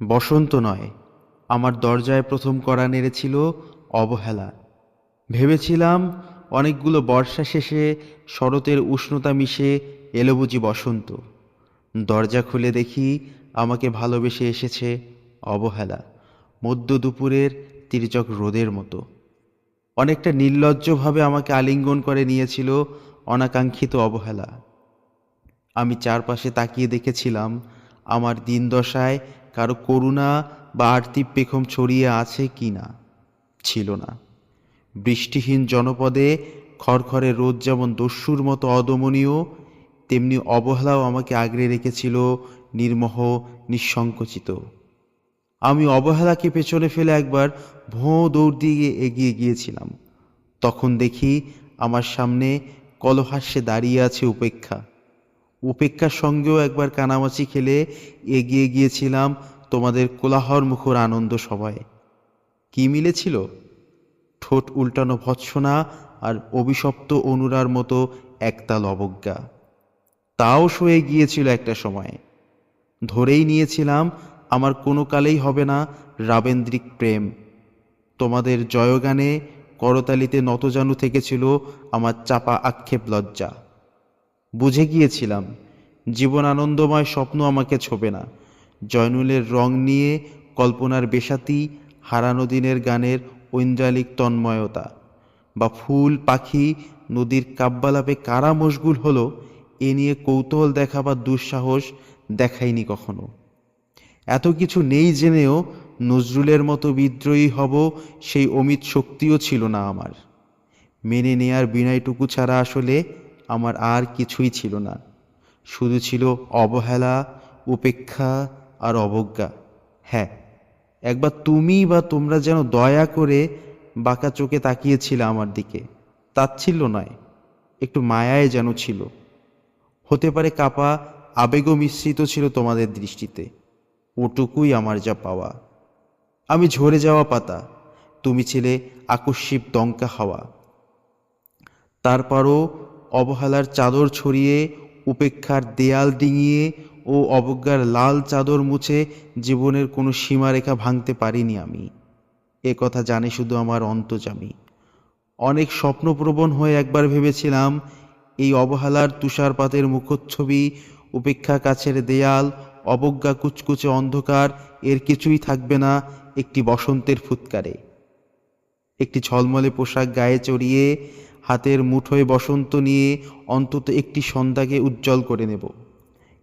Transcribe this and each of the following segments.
বসন্ত নয়, আমার দরজায় প্রথম কড়া নেড়েছিল অবহেলা। ভেবেছিলাম অনেকগুলো বর্ষা শেষে শরতের উষ্ণতা মিশে এলো বুঝি বসন্ত। দরজা খুলে দেখি আমাকে ভালোবেসে এসেছে অবহেলা, মধ্য দুপুরের তির্যক রোদের মতো। অনেকটা নির্লজ্জভাবে আমাকে আলিঙ্গন করে নিয়েছিল অনাকাঙ্ক্ষিত অবহেলা। আমি চারপাশে তাকিয়ে দেখেছিলাম আমার দিন দশায় কারও করুণা বা আর্থিক পেখম ছড়িয়ে আছে কি না? ছিল না। বৃষ্টিহীন জনপদে খড়খড়ে রোদ যেমন দস্যুর মতো অদমনীয়, তেমনি অবহেলাও আমাকে আগলে রেখেছিল নির্মহ, নিঃসংকোচিত। আমি অবহেলাকে পেছনে ফেলে একবার ভোঁ দৌড় দিয়ে এগিয়ে গিয়েছিলাম। তখন দেখি আমার সামনে কলহাস্যে দাঁড়িয়ে আছে উপেক্ষা। উপেক্ষার সঙ্গেও একবার কানামাচি খেলে এগিয়ে গিয়েছিলাম তোমাদের কোলাহর মুখর আনন্দ সবাই কি মিলেছিল? ঠোঁট উল্টানো ভৎসনা আর অভিশপ্ত অনুরার মতো একতাল অবজ্ঞা। তাও সয়ে গিয়েছিল একটা সময়ে। ধরেই নিয়েছিলাম, আমার কোনো কালেই হবে না রাবেন্দ্রিক প্রেম। তোমাদের জয়গানে করতালিতে নতজানু থেকেছিল আমার চাপা আক্ষেপ লজ্জা। বুঝে গিয়েছিলাম, জীবন আনন্দময় স্বপ্ন আমাকে ছোবে না। জয়নুলের রং নিয়ে কল্পনার বেশাতি, হারানো দিনের গানের ঐন্দ্রালিক তন্ময়তা। বা ফুল, পাখি, নদীর কাব্যালাপে কারা মশগুল হলো, এ নিয়ে কৌতূহল দেখা বা দুঃসাহস দেখাইনি কখনো। এত কিছু নেই জেনেও নজরুলের মতো বিদ্রোহী হব সেই অমিত শক্তিও ছিল না আমার। মেনে নেয়ার বিনয়টুকু ছাড়া আসলে আমার আর কিছুই ছিল না। শুধু ছিল অবহেলা, উপেক্ষা আর অবজ্ঞা। হ্যাঁ একবার তুমি বা তোমরা যেন দয়া করে বাঁকা চোখে তাকিয়েছিলে আমার দিকে। তাচ্ছিল্য নয়, একটু মায়ায় যেন ছিল। হতে পারে কাপা আবেগও মিশ্রিত ছিল তোমাদের দৃষ্টিতে। ওটুকুই আমার যা পাওয়া। আমি ঝরে যাওয়া পাতা, তুমি ছিলে আকস্মিক দঙ্কা হাওয়া। তারপরও অবহেলার চাদর ছড়িয়ে, উপেক্ষার দেয়াল ডিঙিয়ে ও অবজ্ঞার লাল চাদর মুছে জীবনের কোনো সীমারেখা ভাঙতে পারিনি আমি। এ কথা জানে শুধু আমার অন্তজামি অনেক স্বপ্নপ্রবণ হয়ে একবার ভেবেছিলাম, এই অবহেলার তুষারপাতের মুখচ্ছবি, উপেক্ষা কাছের দেয়াল, অবজ্ঞা কুচকুচে অন্ধকার, এর কিছুই থাকবে না একটি বসন্তের ফুৎকারে। একটি ঝলমলে পোশাক গায়ে চড়িয়ে হাতের মুঠোয় বসন্ত নিয়ে অন্তত একটি সন্ধ্যাকে উজ্জ্বল করে নেব।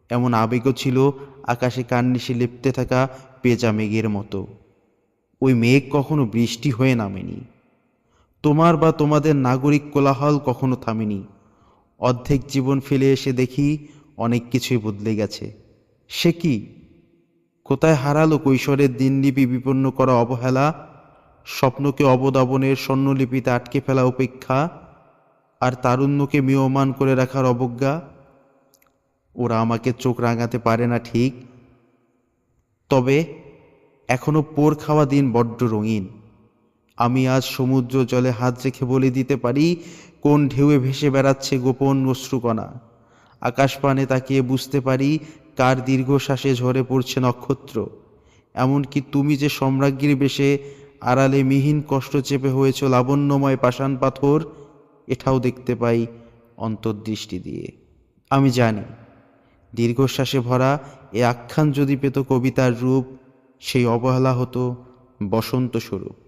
এমন আবেগও ছিল আকাশে কান্নিসে লেপ্তে থাকা পেঁচা মেঘের মতো। ওই মেঘ কখনো বৃষ্টি হয়ে নামেনি। তোমার বা তোমাদের নাগরিক কোলাহল কখনো থামেনি। অর্ধেক জীবন ফেলে এসে দেখি অনেক কিছুই বদলে গেছে। সে কি? কোথায় হারালো কৈশোরের দিনলিপি বিপন্ন করা অবহেলা? স্বপ্নকে অবদাবনের স্বর্ণলিপিতে আটকে ফেলা উপেক্ষা? আর তারুণ্যকে মিয়মান করে রাখার অবজ্ঞা? ওরা আমাকে চোখ রাঙাতে পারে না ঠিক। তবে এখনও পোর খাওয়া দিন বড্ড রঙিন। আমি আজ সমুদ্র জলে হাত রেখে বলে দিতে পারি, কোন ঢেউয়ে ভেসে বেড়াচ্ছে গোপন অশ্রুকণা। আকাশ পানে তাকিয়ে বুঝতে পারি, কার দীর্ঘশ্বাসে ঝরে পড়ছে নক্ষত্র। এমনকি তুমি যে সম্রাজ্ঞীর বেশে আড়ালে মিহিন কষ্ট চেপে হয়েছ লাবণ্যময় পাষাণ পাথর এটাও দেখতে পাই অন্তর্দৃষ্টি দিয়ে। আমি জানি, দীর্ঘশ্বাসে ভরা এ আখ্যান যদি পেত কবিতার রূপ, সেই অবহেলা হতো বসন্ত স্বরূপ